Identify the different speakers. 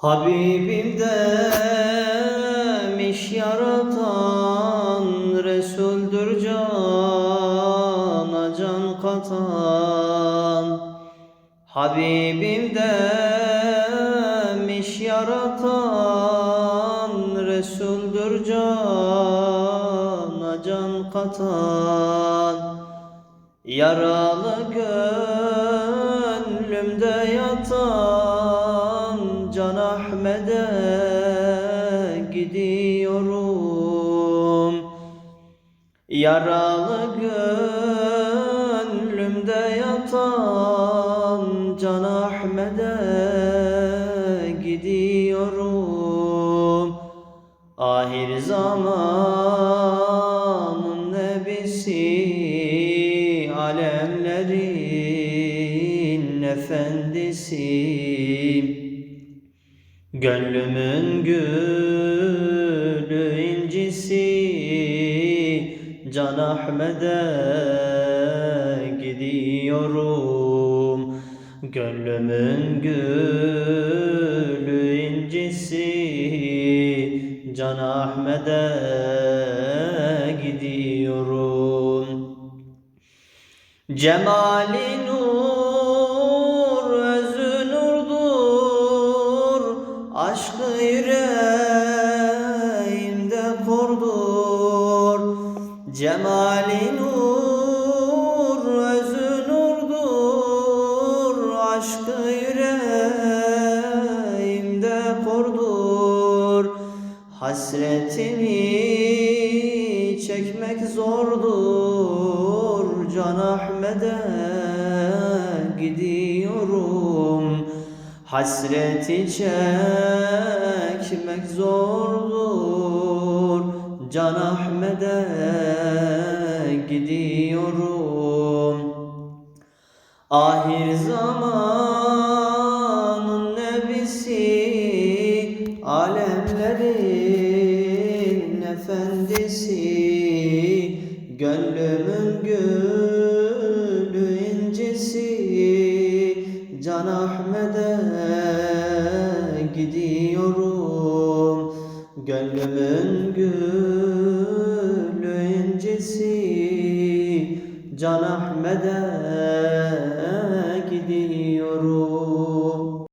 Speaker 1: Habibim demiş yaratan Resuldür cana can katan. Habibim demiş yaratan Resuldür cana can katan. Yaralı gönlümde yatan Ahmet'e gidiyorum. Yaralı gönlümde yatan Can Ahmet'e gidiyorum. Ahir zamanın nebisi Alemlerin efendisi Gönlümün gülü incisi Can Ahmet'e gidiyorum. Gönlümün gülü incisi Can Ahmet'e gidiyorum. Cemali Aşkı yüreğimde kordur Cemali nur, özü nurdur. Aşkı yüreğimde kordur Hasretini çekmek zordur. Can Ahmet'e gidiyorum Hasreti çekmek zordur. Can Ahmet'e gidiyorum. Ahir zamanın nebisi Alemlerin efendisi. Gönlümün incisi Can Ahmet'e gidiyorum. Gönlümün gülü incisi Can Ahmet'e gidiyorum.